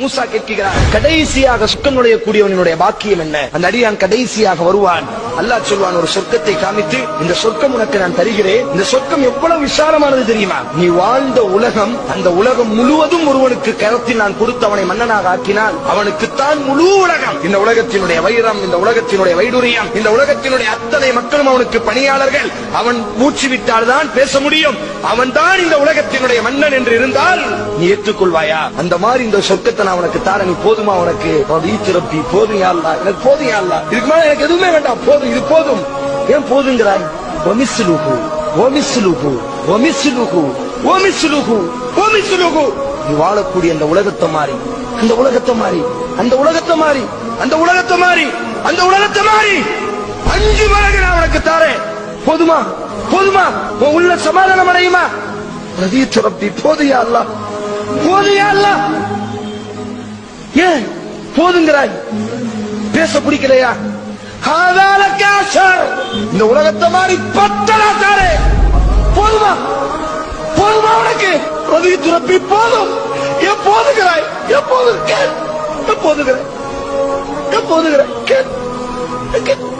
மூசா கேட்கிறார் கடைசியாக சொர்க்கம் நுழையக்கூடியவனுடைய பாக்கியம் என்ன? அந்த அடியான் கடைசியாக வருவான். அல்லாஹ் சொல்வான் ஒரு சொர்க்கத்தை காமித்து இந்த சொர்க்கம் உனக்கு நான் தருகிறேன். இந்த சொர்க்கம் எவ்வளவு விசாலமானது தெரியுமா? நீ வாழ்ந்த உலகம் அந்த உலகம் முழுவதும் ஒருவனுக்கு கரத்தில் நான் கொடுத்து அவனை மன்னனாக ஆக்கினால் அவனுக்குத்தான் முழு உலகம். இந்த உலகத்தினுடைய வைரம் இந்த உலகத்தினுடைய வைடுரியம் இந்த உலகத்தினுடைய அத்தனை மக்களும் அவனுக்கு பணியாளர்கள். அவன் மூச்சு விட்டால் தான் பேச முடியும். அவன்தான் இந்த உலகத்தினுடைய மன்னன் என்று இருந்தால் நீ ஏற்றுக்கொள்வாயா? அந்த மாதிரி இந்த சொர்க்கத்தை நான் உனக்கு தார நீ போதுமா உனக்கு? ஈத்திரப்பி போதும் யாழ்லா எனக்கு போதும் யாழ்லா இதுக்கு மேல எனக்கு எதுவுமே வேண்டாம். போதும் இது போதும். ஏன் போதுங்கிறாய்? ஒமிசுலுகு ஒமிசுலுகு ஒமிசுலுகு ஒமிசுலுகு ஒமிசுலுகு நீ வாழக்கூடிய அந்த உலகத்தை மாறி அந்த உலகத்தை மாறி அந்த உலகத்தை மாறி அந்த உலகத்தை மாறி அந்த உலகத்தை மாறி அஞ்சு மடங்கு நான் உனக்கு தாரேன். போதுமா? போதுமா? உன் உள்ள சமாதானம் அடையுமா? ரதீத்து ரப்பி போதையா அல்ல? போதையா அல்ல? ஏன் போதுங்கிறாய்? பேச பிடிக்கலையா? ஹாதால காசர். இந்த உலகத்தை மாதிரி பத்தலா தாரே போதுமா? போதுமா உனக்கு? ரதீத்து ரப்பி போதும். எப்போதுகிறாய் எப்போது கேள். எப்போதுகிறாய் எப்போதுகிறாய் கேள். கேள்.